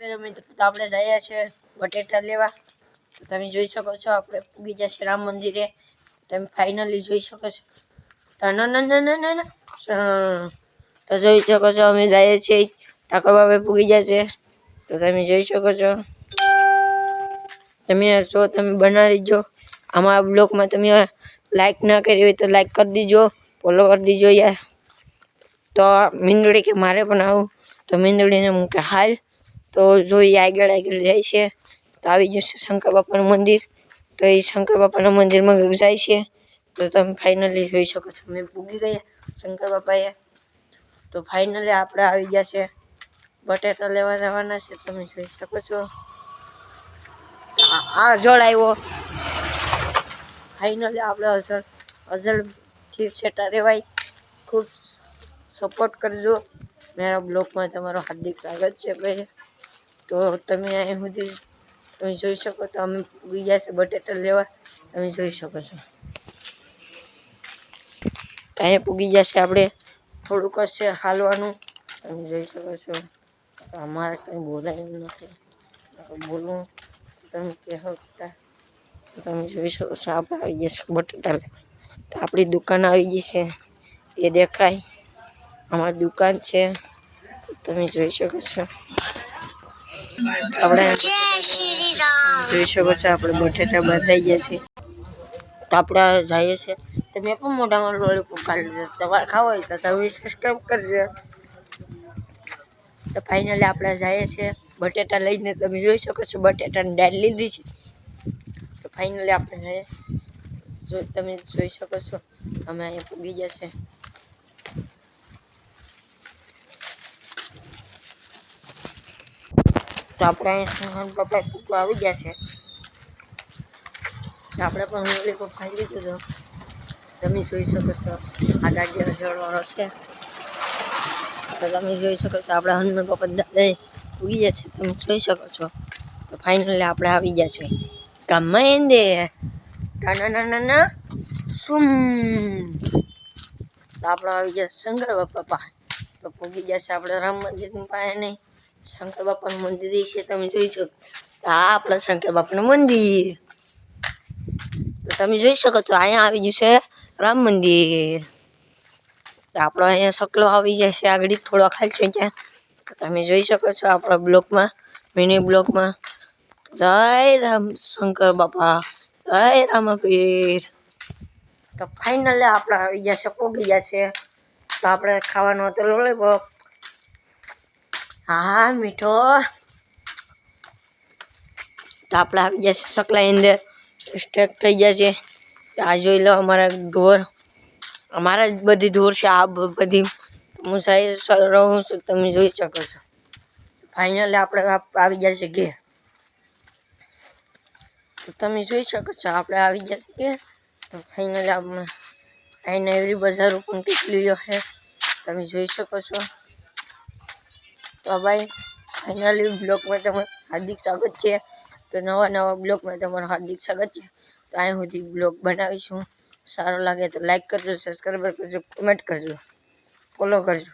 મિત્રો તો આપણે જઈએ છીએ બટેટા લેવા. તમે જોઈ શકો છો, આપણે પૂગી જશે રામ મંદિરે. તમે ફાઇનલી જોઈ શકો છો. ના ના તો જોઈ શકો છો, અમે જઈએ છીએ. ઠાકોર બાબા પૂગી જશે તો તમે જોઈ શકો છો. તમે જો, તમે બનાવી જો આમાં બ્લોગમાં તમે લાઈક ના કરી હોય તો લાઈક કરી દીજો. ફોલો કરી દીજો યાર. તો મીંદડી કે મારે પણ આવું. તો મીંદડીને હું કે હાલ તો જોઈ આગળ આગળ જાય છે. તો આવી જશે શંકર બાપાનું મંદિર. તો એ શંકર બાપાના મંદિરમાં જાય છે. તો તમે ફાઇનલી જોઈ શકો છો. મેં પૂગી ગયા શંકર બાપાએ તો ફાઇનલી આપણે આવી ગયા છે. બટેટા લેવા જવાના છે. તમે જોઈ શકો છો. આ- આ જળ આવ્યો. ફાઇનલી આપણે અઝર અઝરથી છેટા રહેવાય ખૂબ સપોર્ટ કરજો. મારા બ્લોગમાં તમારો હાર્દિક સ્વાગત છે ભાઈ. તો તમે અહીં સુધી તમે જોઈ શકો તો અમે પૂગી ગયા છે, બટેટા લેવા. તમે જોઈ શકો છો. અહીંયા પૂગી જશે આપણે. થોડુંક હશે હાલવાનું. તમે જોઈ શકો છો. અમારે કંઈ બોલાયું નથી. બોલવું તમે કહેવો હતા તમે જોઈ શકો છો, આપણે આવી જશે બટેટા તો આપણી દુકાન આવી ગઈ છે. એ દેખાય. અમારી દુકાન છે. તમે જોઈ શકો છો. આપણે જોઈ શકો છો આપણે બટેટા બંધાઈ ગયા છે તો આપણે જઈએ છીએ. તમે પણ મોઢામાં લોલીપોપ કાઢી લીધો. તમારે ખાવા હોય તો તમે સબસ્ક્રાઈબ કરજો. તો ફાઇનલી આપણે જઈએ છીએ બટેટા લઈને. તમે જોઈ શકો છો બટેટાની દાળ લીધી છે. તો ફાઇનલી આપણે જઈએ. જો તમે જોઈ શકો છો અમે અહીંયા પૂગી જશે તો આપણે સિંહણ પપ્પા પૂકવા આવી ગયા છે? તો આપણે પણ લોલીપોપ ખાઈ લીધું તો તમે જોઈ શકો છો, આ ગાડીનો જળવાળો છે. તો તમે જોઈ શકો છો, આપણે હનુમાન પપ્પા દાદા ઉગી ગયા છે, તમે જોઈ શકો છો. તો ફાઇનલી આપણે આવી ગયા છે. ગામમાં દે ના ના ના સુમ. તો આપણે આવી ગયા શંકર બાપા પાસે. તો પૂગી જશે આપણે રામ મંદિરની પાસે નહીં શંકર બાપાનું મંદિર છે, તમે જોઈ શકો. આ આપણા શંકર બાપાનું મંદિર. તો તમે જોઈ શકો છો, અહીંયા આવી ગયું છે રામ મંદિર. આપણો અહીંયા સકલો આવી જાય છે આગળ, થોડો ખાલી છે ત્યાં. તમે જોઈ શકો છો આપણા બ્લોકમાં, મિની બ્લોકમાં. જય રામ શંકર બાપા, જય રામપીર તો ફાઇનલી આપણે આવી ગયા છે, પોગી છે. તો આપણે ખાવાનો હતો લોલીપોપ હા, મીઠો. તો આપણે આવી જશે સકલાની અંદર. સ્ટેક થઈ જશે આ જોઈ લો અમારા ઢોર. અમારા જ બધી ઢોર છે, આ બધી હું સાહેબ રહું છું, તમે જોઈ શકો છો. ફાઇનલી આપણે આવી જશે ઘેર. તો તમે જોઈ શકો છો, આપણે આવી જશે ઘેર. તો ફાઇનલી આપણે, આઈને એવરી બજાર પણ કેટલી છે, તમે જોઈ શકો છો. તો ભાઈ ફાઇનલી બ્લોગમાં તમારું હાર્દિક સ્વાગત છે. તો નવા નવા બ્લોગમાં તમારું હાર્દિક સ્વાગત છે. તો અહીં સુધી બ્લોગ બનાવીશું. સારો લાગે તો લાઈક કરજો સબસ્ક્રાઈબ કરજો કોમેન્ટ કરજો ફોલો કરજો.